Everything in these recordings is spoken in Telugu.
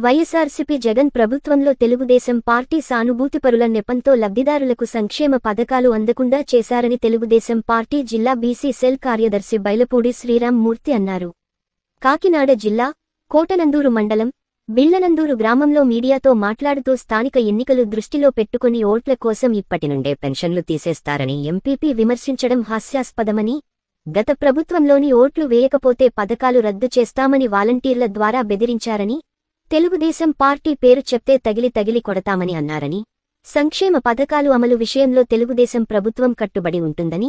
వైఎస్ఆర్సీపీ జగన్ ప్రభుత్వంలో తెలుగుదేశం పార్టీ సానుభూతిపరుల నెపంతో లబ్ధిదారులకు సంక్షేమ పథకాలు అందకుండా చేశారని తెలుగుదేశం పార్టీ జిల్లా బీసీ సెల్ కార్యదర్శి బైలపూడి శ్రీరామ్ మూర్తి అన్నారు. కాకినాడ జిల్లా కోటనందూరు మండలం బిళ్ళనందూరు గ్రామంలో మీడియాతో మాట్లాడుతూ స్థానిక ఎన్నికలు దృష్టిలో పెట్టుకుని ఓట్ల కోసం ఇప్పటి నుండే పెన్షన్లు తీసేస్తారని ఎంపీపీ విమర్శించడం హాస్యాస్పదమని గత ప్రభుత్వంలోని ఓట్లు వేయకపోతే పథకాలు రద్దు చేస్తామని వాలంటీర్ల ద్వారా బెదిరించారని తెలుగుదేశం పార్టీ పేరు చెప్తే తగిలి తగిలి కొడతామని అన్నారని సంక్షేమ పథకాలు అమలు విషయంలో తెలుగుదేశం ప్రభుత్వం కట్టుబడి ఉంటుందని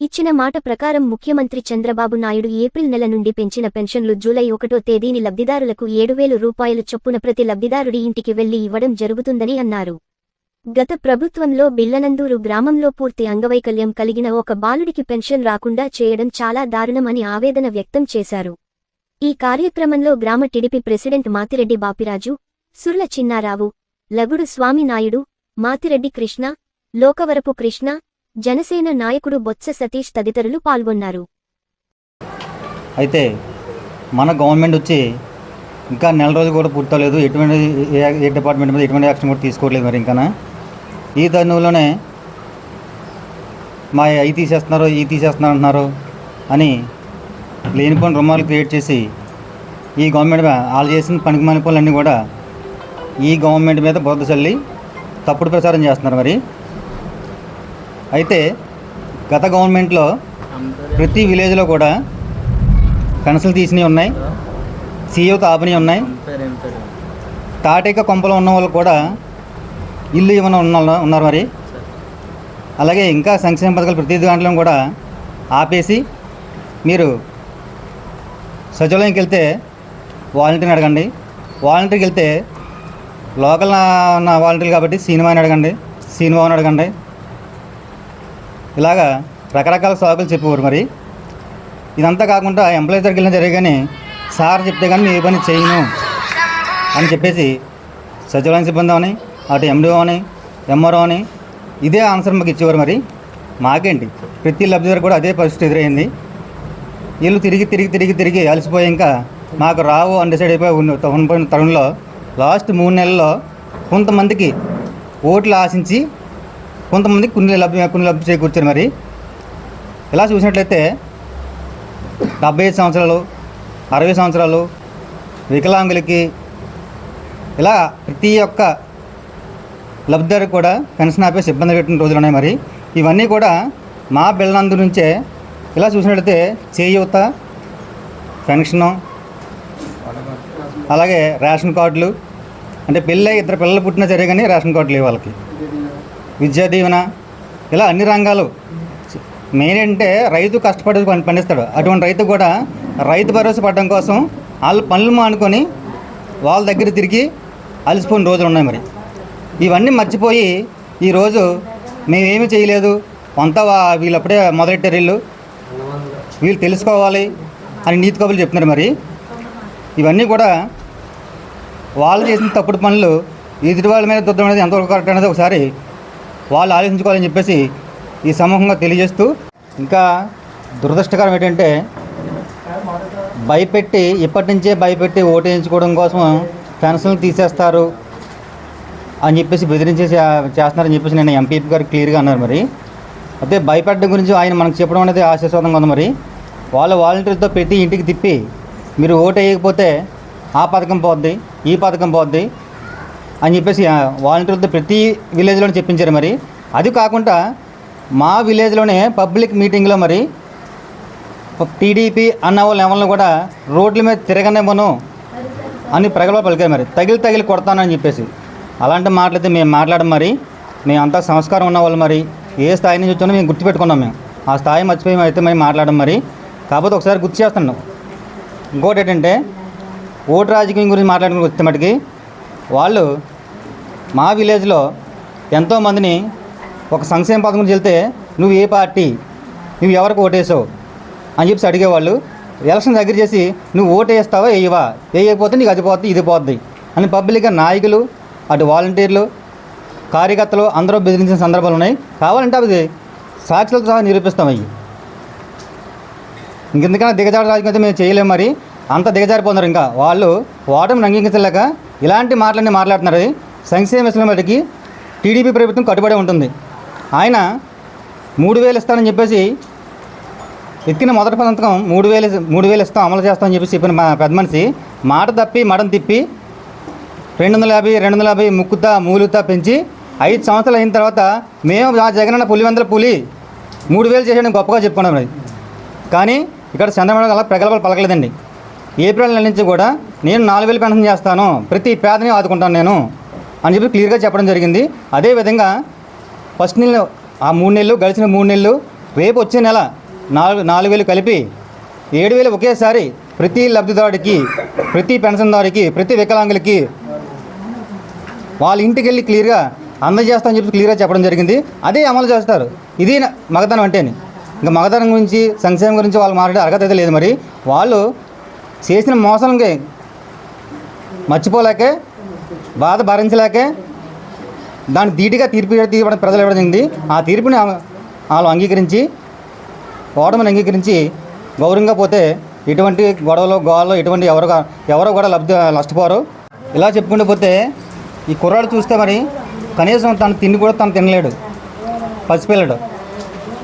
ఇచ్చిన మాట ప్రకారం ముఖ్యమంత్రి చంద్రబాబు నాయుడు ఏప్రిల్ నెల నుండి పెంచిన పెన్షన్లు జూలై ఒకటో తేదీని లబ్ధిదారులకు ఏడు వేలు రూపాయలు చొప్పున ప్రతి లబ్ధిదారుడి ఇంటికి వెళ్ళి ఇవ్వడం జరుగుతుందని అన్నారు. గత ప్రభుత్వంలో బిల్లనందూరు గ్రామంలో పూర్తి అంగవైకల్యం కలిగిన ఒక బాలుడికి పెన్షన్ రాకుండా చేయడం చాలా దారుణమని ఆవేదన వ్యక్తం చేశారు. ఈ కార్యక్రమంలో గ్రామ టిడిపి ప్రెసిడెంట్ మాతిరెడ్డి బాపిరాజు సుర్ల చిన్నారావు లగుడు స్వామినాయుడు మాతిరెడ్డి కృష్ణ లోకవరపు కృష్ణ జనసేన నాయకుడు బొత్స సతీష్ తదితరులు పాల్గొన్నారు. అయితే మన గవర్నమెంట్ వచ్చి ఇంకా నెల రోజులు కూడా పూర్తలేదు ఎటువంటి ఏ డిపార్ట్మెంట్ మీద ఎటువంటి యాక్షన్ కూడా తీసుకోవట్లేదు మరి ఇంకా ఈ తరుణంలోనే మా అవి తీసేస్తున్నారు ఈ తీసేస్తున్నారు అంటున్నారు అని లేనిపోని రుమాలు క్రియేట్ చేసి ఈ గవర్నమెంట్ వాళ్ళు చేసిన పనికి మాలిన పనులన్నీ కూడా ఈ గవర్నమెంట్ మీద బురద చల్లి తప్పుడు ప్రచారం చేస్తున్నారు మరి. అయితే గత గవర్నమెంట్లో ప్రతి విలేజ్లో కూడా కనసలు తీసినవి ఉన్నాయి సీఎంతో తాపని ఉన్నాయి. తాటేక కొంపలో ఉన్న వాళ్ళు కూడా ఇల్లు ఏమైనా ఉన్న ఉన్నారు మరి. అలాగే ఇంకా సంక్షేమ పథకాలు ప్రతి దాంట్లో కూడా ఆపేసి మీరు సచివాలయంకి వెళ్తే వాలంటీర్ని అడగండి. వాలంటీర్కి వెళ్తే లోకల్ నా- ఉన్న వాలంటీర్ కాబట్టి సినిమాని అడగండి. సినిమాని అడగండి. ఇలాగా రకరకాల సాకులు చెప్పేవారు మరి. ఇదంతా కాకుండా ఎంప్లాయీస్ దగ్గరికి వెళ్ళిన జరిగే కానీ సార్ చెప్తే కానీ మీ ఏ పని చేయను అని చెప్పేసి సచివాలయం సిబ్బంది అని అటు ఎండిఓ అని ఎంఆర్ఓ అని ఇదే ఆన్సర్ మాకు ఇచ్చేవారు మరి. మాకేంటి? ప్రతి లబ్ధిదారు కూడా అదే పరిస్థితి ఎదురైంది. వీళ్ళు తిరిగి తిరిగి తిరిగి తిరిగి అలసిపోయి ఇంకా మాకు రావు అని డిసైడ్ అయిపోయి ఉండిపోయిన తరుణంలో లాస్ట్ మూడు నెలల్లో కొంతమందికి ఓట్లు ఆశించి కొంతమందికి కొన్ని లబ్ధి కొన్ని లబ్ధి చేకూర్చారు మరి. ఇలా చూసినట్లయితే డెబ్బై ఐదు సంవత్సరాలు అరవై సంవత్సరాలు వికలాంగులకి ఇలా ప్రతి ఒక్క లబ్ధిదారు కూడా పెన్షన్ ఆపేసి ఇబ్బంది పెట్టిన రోజులు ఉన్నాయి మరి. ఇవన్నీ కూడా మా బిళ్ళనందు నుంచే ఇలా చూసినట్లయితే చేయూత పెన్షను అలాగే రేషన్ కార్డులు అంటే పెళ్ళి ఇద్దరు పిల్లలు పుట్టినా సరే కానీ రేషన్ కార్డులు వాళ్ళకి. విద్యా దీవెన ఇలా అన్ని రంగాలు. మెయిన్ అంటే రైతు కష్టపడి పని పండిస్తాడు. అటువంటి రైతు కూడా రైతు భరోసా పడడం కోసం వాళ్ళ పనులు మానుకొని వాళ్ళ దగ్గర తిరిగి అలసిపోయిన రోజులు ఉన్నాయి మరి. ఇవన్నీ మర్చిపోయి ఈరోజు మేమేమీ చేయలేదు. అంతా వా- వీళ్ళప్పుడే మొదలెట్టారు వీళ్ళు. వీళ్ళు తెలుసుకోవాలి అని నీతి కబుర్లు చెప్తున్నారు మరి. ఇవన్నీ కూడా వాళ్ళు చేసిన తప్పుడు పనులు ఎదుటి వాళ్ళ మీద దుద్దం అనేది ఎంతవరకు కరెక్ట్ అనేది ఒకసారి వాళ్ళు ఆలోచించుకోవాలని చెప్పేసి ఈ సమూహంగా తెలియజేస్తూ ఇంకా దురదృష్టకరం ఏంటంటే భయపెట్టి ఇప్పటి నుంచే భయపెట్టి ఓటు వేయించుకోవడం కోసం పెన్షన్లు తీసేస్తారు అని చెప్పేసి బెదిరించి చేస్తున్నారని చెప్పేసి నేను ఎంపీ గారు క్లియర్గా అన్నారు మరి. అయితే భయపెట్టడం గురించి ఆయన మనకు చెప్పడం అనేది ఆశాస్వాదంగా ఉంది మరి. వాళ్ళ వాలంటీర్తో ప్రతి ఇంటికి తిప్పి మీరు ఓటు వేయకపోతే ఆ పథకం పోద్ది ఈ పథకం పోద్ది అని చెప్పేసి వాలంటీర్తో వాలంటీర్లతో ప్రతి విలేజ్లోనే చెప్పించారు మరి. అది కాకుండా మా విలేజ్లోనే పబ్లిక్ మీటింగ్లో మరి టీడీపీ అన్న వాళ్ళ ఎవరిని కూడా రోడ్ల మీద తిరగనివ్వను అని ప్రగల్భ పలికారు మరి. తగిలి తగిలి కొడతానని చెప్పేసి. అలాంటి మాటలైతే మేము మాట్లాడడం మరి. మేమంతా సంస్కారం ఉన్న వాళ్ళు మరి. ఏ స్థాయి నుంచి వచ్చానో మేము గుర్తుపెట్టుకున్నాం మేము. ఆ స్థాయి మర్చిపోయి అయితే మేము మాట్లాడడం మరి. కాకపోతే ఒకసారి గుర్తు చేస్తున్నాం ఇంకోటి ఏంటంటే ఓటు రాజకీయం గురించి మాట్లాడుకుని వస్తే మటుకి వాళ్ళు మా విలేజ్లో ఎంతోమందిని ఒక సంక్షేమ పథకం గురించి వెళ్తే నువ్వు ఏ పార్టీ నువ్వు ఎవరికి ఓటేసావు అని చెప్పేసి అడిగేవాళ్ళు ఎలక్షన్ దగ్గర చేసి నువ్వు ఓటేస్తావా వేయవా? వేయకపోతే నీకు అది పోద్ది ఇది పోద్ది అని పబ్లిక్గా నాయకులు అటు వాలంటీర్లు కార్యకర్తలు అందరూ బెదిరించిన సందర్భాలు ఉన్నాయి. కావాలంటే అవి సాక్షులతో సహా నిరూపిస్తాం అవి. ఇంకెందుకన్నా దిగజారు రాజకీయం అయితే మేము చేయలేము మరి. అంత దిగజారిపోతున్నారు ఇంకా. వాళ్ళు ఓటమిని అంగీకరించలేక ఇలాంటి మాటలన్నీ మాట్లాడుతున్నారు. సంక్షేమ విషయంలో టీడీపీ ప్రభుత్వం కట్టుబడి ఉంటుంది. ఆయన మూడు వేలు ఇస్తానని చెప్పేసి ఎత్తిన మొదటి సంతకం మూడు వేలు మూడు వేలు ఇస్తాం అమలు చేస్తామని చెప్పేసి చెప్పిన మా పెద్ద మనిషి మాట తప్పి మడం తిప్పి రెండు వందల యాభై రెండు వందల యాభై ముక్కుతా మూలుతా పెంచి ఐదు సంవత్సరాలు అయిన తర్వాత మేము ఆ జగనన్న పులి వందల పులి మూడు వేలు చేసేయడం గొప్పగా చెప్పుకున్నాం అది కానీ ఇక్కడ చంద్రబాబు అలా ప్రగల్భాలు పలకలేదండి. ఏప్రిల్ నెల నుంచి కూడా నేను నాలుగు వేలు పెన్షన్ చేస్తాను ప్రతి పేదని ఆదుకుంటాను నేను అని చెప్పి క్లియర్గా చెప్పడం జరిగింది. అదేవిధంగా ఫస్ట్ నెల ఆ మూడు నెలలు గడిచిన మూడు నెలలు రేపు వచ్చే నెల నాలుగు నాలుగు వేలు కలిపి ఏడు వేలు ఒకేసారి ప్రతి లబ్ధిదారుడికి ప్రతి పెన్షన్దారుడికి ప్రతి వికలాంగులకి వాళ్ళ ఇంటికి వెళ్ళి క్లియర్గా అందజేస్తామని చెప్పి క్లియర్గా చెప్పడం జరిగింది. అదే అమలు చేస్తారు. ఇది మగతనం అంటేని. ఇంకా మగతనం గురించి సంక్షేమం గురించి వాళ్ళు మాట్లాడే అర్హత అయితే లేదు మరి. వాళ్ళు చేసిన మోసాలకి మర్చిపోలేకే బాధ భరించలేకే దాన్ని ధీటుగా తీర్పు తీర్పడం ప్రజలు ఇవ్వడం జరిగింది. ఆ తీర్పుని వాళ్ళు అంగీకరించి ఓటమిని అంగీకరించి గౌరవంగా పోతే ఎటువంటి గొడవలు గోడలు ఎటువంటి ఎవరు ఎవరు కూడా లబ్ధి నష్టపోరు. ఇలా చెప్పుకుంటూ పోతే ఈ కుర్రాడు చూస్తే మరి కనీసం తను తిండి కూడా తను తినలేడు. పసిపిల్లడు.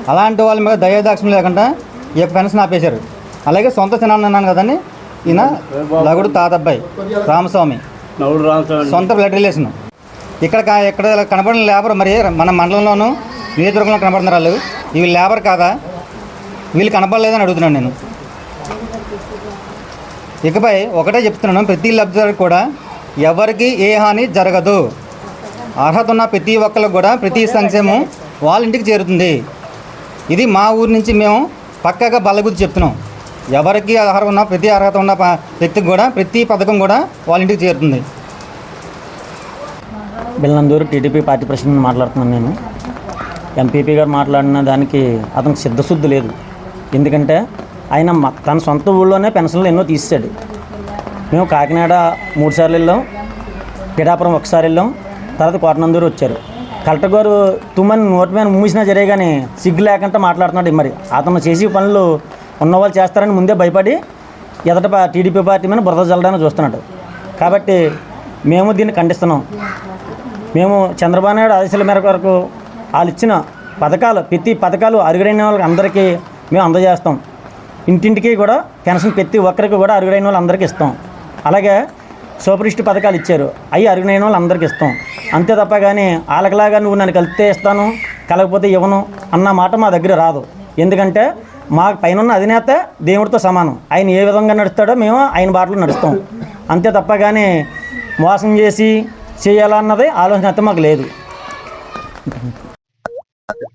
అలాంటి వాళ్ళ మీద దయాదాక్షం లేకుండా ఈ యొక్క పెన్షన్ ఆపేశారు. అలాగే సొంత సినాన్న అన్నాను కదండి? ఈయన లగుడు తాతబ్బాయి రామస్వామి. సొంత బ్లడ్ రిలేషన్. ఇక్కడ కా- ఇక్కడ కనపడిన లేబర్ మరి మన మండలంలోనూ నియోజకవర్గంలో కనపడుతున్నారు వాళ్ళు. వీళ్ళు లేబర్ కాదా? వీళ్ళు కనపడలేదని అడుగుతున్నాను నేను. ఇకపై ఒకటే చెప్తున్నాను ప్రతి లబ్ధిదారులకు కూడా ఎవరికి ఏ హాని జరగదు. అర్హత ఉన్న ప్రతి ఒక్కరికి కూడా ప్రతి సంక్షేమం వాళ్ళ ఇంటికి చేరుతుంది. ఇది మా ఊరి నుంచి మేము పక్కాగా బల్లగుద్ది చెప్తున్నాం. ఎవరికి అర్హత ఉన్నా ప్రతి అర్హత ఉన్న వ్యక్తికి కూడా ప్రతి పథకం కూడా వాళ్ళ ఇంటికి చేరుతుంది. బిల్లందూరు టీడీపీ పార్టీ ప్రెసిడెంట్ మాట్లాడుతున్నాను నేను. ఎంపీపీ గారు మాట్లాడిన దానికి అతనికి సిద్ధశుద్ధి లేదు. ఎందుకంటే ఆయన తన సొంత ఊళ్ళోనే పెన్షన్లు ఎన్నో తీసాడు మేము కాకినాడ మూడుసార్లు వెళ్ళాం పిఠాపురం ఒకసారి వెళ్ళాం తర్వాత కోటనందూరు వచ్చారు. కలెక్టర్ గారు తుమ్మని నోటి మీద మూసినా జరే కానీ సిగ్గు లేకుండా మాట్లాడుతున్నాడు మరి. అతను చేసే పనులు ఉన్నవాళ్ళు చేస్తారని ముందే భయపడి ఎదట టీడీపీ పార్టీ మీద బురద జల్లడానికి చూస్తున్నాడు. కాబట్టి మేము దీన్ని ఖండిస్తున్నాం. మేము చంద్రబాబు నాయుడు ఆదేశాల మేరకు వరకు వాళ్ళు ఇచ్చిన పథకాలు ప్రతి పథకాలు అరుగైన వాళ్ళకి అందరికీ మేము అందజేస్తాం. ఇంటింటికి కూడా పెన్షన్ ప్రతి ఒక్కరికి కూడా అరుగైన వాళ్ళందరికీ ఇస్తాం. అలాగే సూపరిస్ట్ పథకాలు ఇచ్చారు. అవి అరుగైన వాళ్ళు అందరికీ ఇస్తాం. అంతే తప్ప కానీ వాళ్ళకిలాగా నువ్వు నన్ను కలిపితే ఇస్తాను కలగకపోతే ఇవ్వను అన్న మాట మా దగ్గర రాదు. ఎందుకంటే మా పైన ఉన్న అధినేత దేవుడితో సమానం. ఆయన ఏ విధంగా నడుస్తాడో మేము ఆయన బాటలో నడుస్తాం. అంతే తప్ప కానీ మోసం చేసి చేయాలన్నది ఆలోచన అయితే మాకు లేదు.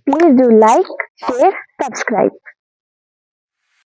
Please do like share subscribe